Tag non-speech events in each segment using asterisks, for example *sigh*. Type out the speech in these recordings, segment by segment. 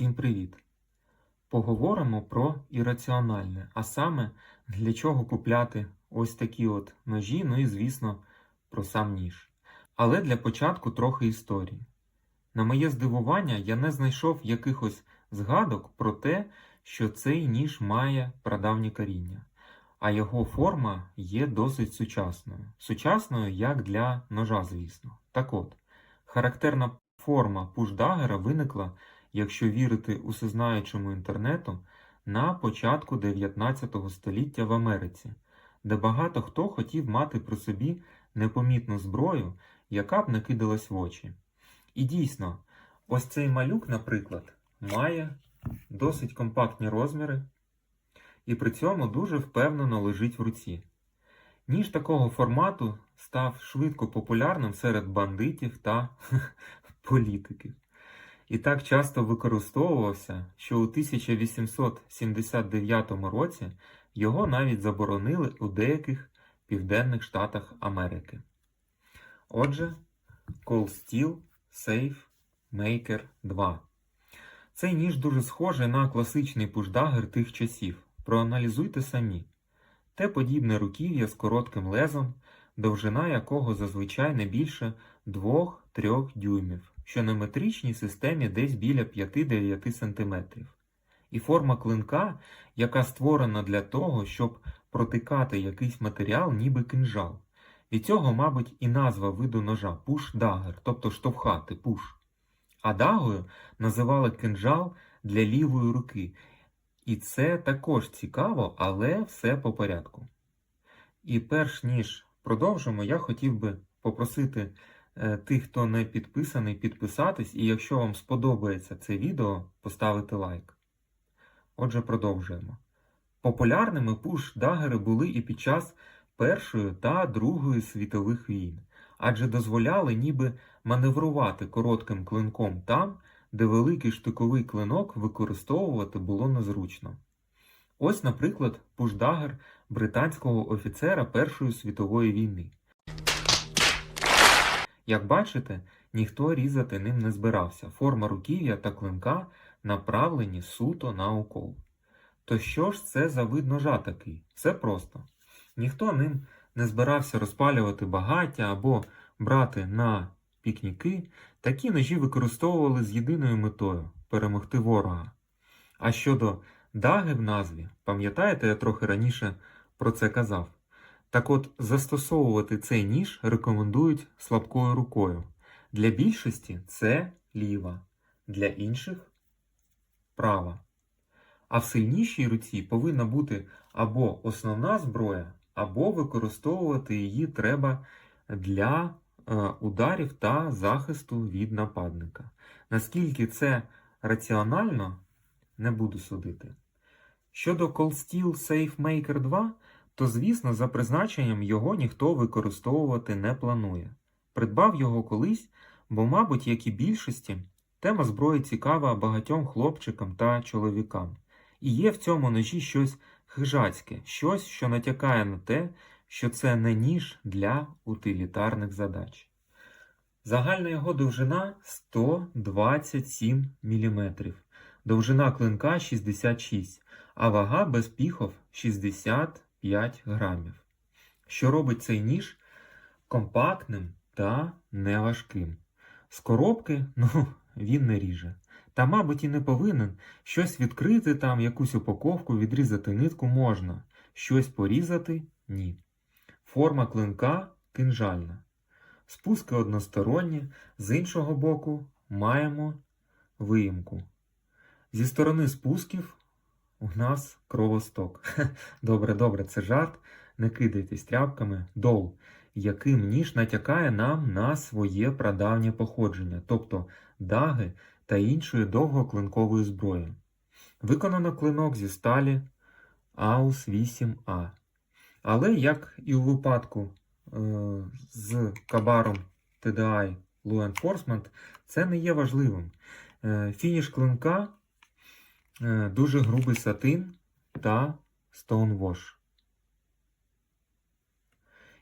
Всім привіт! Поговоримо про ірраціональне, а саме для чого купляти ось такі от ножі, ну і, звісно, про сам ніж. Але для початку трохи історії. На моє здивування, я не знайшов якихось згадок про те, що цей ніж має прадавнє коріння, а його форма є досить сучасною. Сучасною як для ножа, звісно. Так от, характерна форма пушдагера виникла якщо вірити усезнаючому інтернету, на початку 19 століття в Америці, де багато хто хотів мати при собі непомітну зброю, яка б не кидалась в очі. І дійсно, ось цей малюк, наприклад, має досить компактні розміри і при цьому дуже впевнено лежить в руці. Ніж такого формату став швидко популярним серед бандитів та політиків і так часто використовувався, що у 1879 році його навіть заборонили у деяких південних штатах Америки. Отже, Cold Steel Safe Maker 2. Цей ніж дуже схожий на класичний пушдагер тих часів. Проаналізуйте самі. Те подібне руків'я з коротким лезом, довжина якого зазвичай не більше 2-3 дюймів що на метричній системі десь біля 5-9 см. І форма клинка, яка створена для того, щоб протикати якийсь матеріал, ніби кинжал. Від цього, мабуть, і назва виду ножа пуш-дагер, тобто штовхати пуш. А дагою називали кинжал для лівої руки. І це також цікаво, але все по порядку. І перш ніж продовжимо, я хотів би попросити тих, хто не підписаний, підписатись, і якщо вам сподобається це відео, поставити лайк. Отже, продовжуємо. Популярними пуш-дагери були і під час Першої та Другої світових війн, адже дозволяли ніби маневрувати коротким клинком там, де великий штиковий клинок використовувати було незручно. Ось, наприклад, пушдагер британського офіцера Першої світової війни. Як бачите, ніхто різати ним не збирався. Форма руків'я та клинка направлені суто на укол. То що ж це за вид ножа такий? Все просто. Ніхто ним не збирався розпалювати багаття або брати на пікніки. Такі ножі використовували з єдиною метою перемогти ворога. А щодо даги в назві, пам'ятаєте, я трохи раніше про це казав. Так от, застосовувати цей ніж рекомендують слабкою рукою. Для більшості це ліва, для інших права. А в сильнішій руці повинна бути або основна зброя, або використовувати її треба для е, ударів та захисту від нападника. Наскільки це раціонально, не буду судити. Щодо Cold Steel Safe Maker 2 то, звісно, за призначенням його ніхто використовувати не планує. Придбав його колись, бо, мабуть, як і більшості, тема зброї цікава багатьом хлопчикам та чоловікам. І є в цьому ножі щось хижацьке, щось, що натякає на те, що це не ніж для утилітарних задач. Загальна його довжина 127 мм, довжина клинка 66 а вага без піхов 60 5 грамів, що робить цей ніж компактним та неважким. З коробки *laughs* ну, він не ріже. Та, мабуть, і не повинен щось відкрити там, якусь упаковку, відрізати нитку можна, щось порізати ні. Форма клинка кинжальна. Спуски односторонні, з іншого боку маємо виїмку. Зі сторони спусків у нас кровосток. *laughs* Добре, добре, це жарт. Не кидайтесь тряпками. Дол, яким ніж натякає нам на своє прадавнє походження, тобто даги та іншої довгоклинкової зброї. Виконано клинок зі сталі Аус 8А. Але, як і у випадку е з кабаром TDI Law Enforcement, це не є важливим. Е фініш клинка дуже грубий сатин та Stonewash.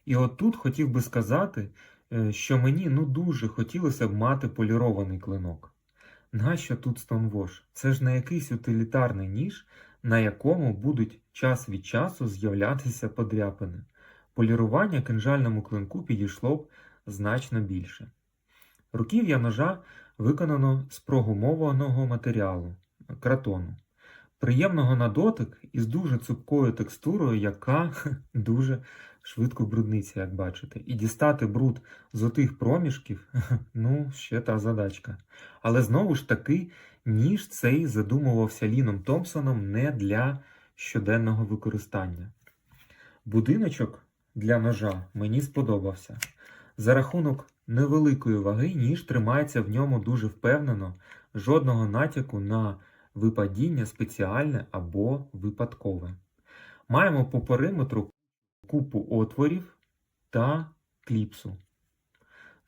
І от тут хотів би сказати, е, що мені ну дуже хотілося б мати полірований клинок. Нащо тут Stonewash? Це ж не якийсь утилітарний ніж, на якому будуть час від часу з'являтися подряпини. Полірування кинжальному клинку підійшло б значно більше. Руків'я ножа виконано з прогумованого матеріалу кратону, приємного на дотик і з дуже цупкою текстурою, яка *laughs* дуже швидко брудниться, як бачите. І дістати бруд з отих проміжків *laughs* ну, ще та задачка. Але знову ж таки, ніж цей задумувався Ліном Томпсоном не для щоденного використання. Будиночок для ножа мені сподобався. За рахунок невеликої ваги ніж тримається в ньому дуже впевнено, жодного натяку на випадіння спеціальне або випадкове. Маємо по периметру купу отворів та кліпсу,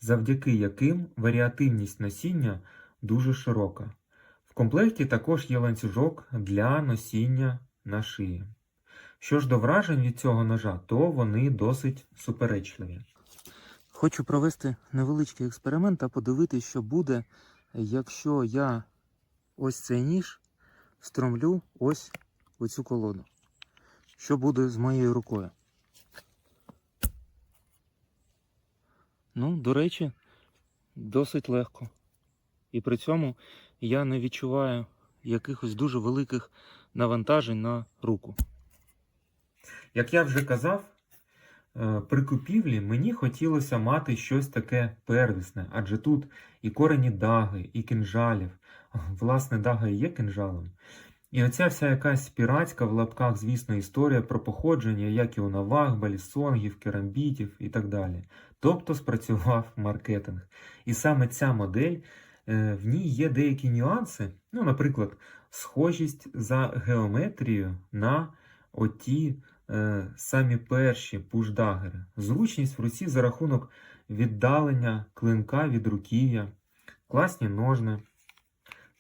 завдяки яким варіативність носіння дуже широка. В комплекті також є ланцюжок для носіння на шиї. Що ж до вражень від цього ножа, то вони досить суперечливі. Хочу провести невеличкий експеримент та подивитися, що буде, якщо я ось цей ніж встромлю ось у цю колоду. Що буде з моєю рукою? Ну, до речі, досить легко. І при цьому я не відчуваю якихось дуже великих навантажень на руку. Як я вже казав, е, при купівлі мені хотілося мати щось таке первісне, адже тут і корені даги, і кинжалів. Власне, дага є кинжалом. І оця вся якась піратська в лапках, звісно, історія про походження, як і у наваг, балісонгів, керамбітів і так далі. Тобто спрацював маркетинг. І саме ця модель, е, в ній є деякі нюанси, ну, наприклад, схожість за геометрією на оті е, самі перші пушдагери. Зручність в руці за рахунок віддалення клинка від руків'я, класні ножни.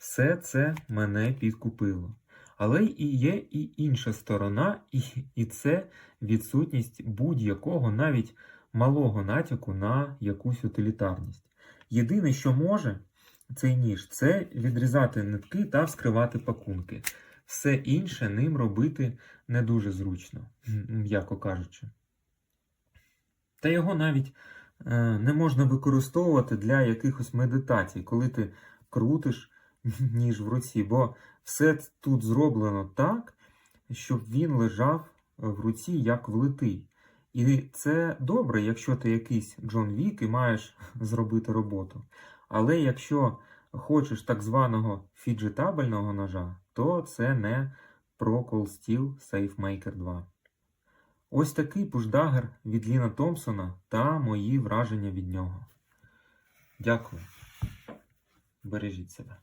Все це мене підкупило. Але і є і інша сторона, і, і це відсутність будь-якого, навіть малого натяку на якусь утилітарність. Єдине, що може цей ніж, це відрізати нитки та вскривати пакунки. Все інше ним робити не дуже зручно, м'яко кажучи. Та його навіть е, не можна використовувати для якихось медитацій, коли ти крутиш *laughs* ніж в руці, бо все тут зроблено так, щоб він лежав в руці як влитий. І це добре, якщо ти якийсь Джон Вік і маєш *laughs* зробити роботу. Але якщо хочеш так званого фіджетабельного ножа, то це не Pro Cold Steel SafeMaker 2. Ось такий пушдагер від Ліна Томпсона та мої враження від нього. Дякую. Бережіть себе.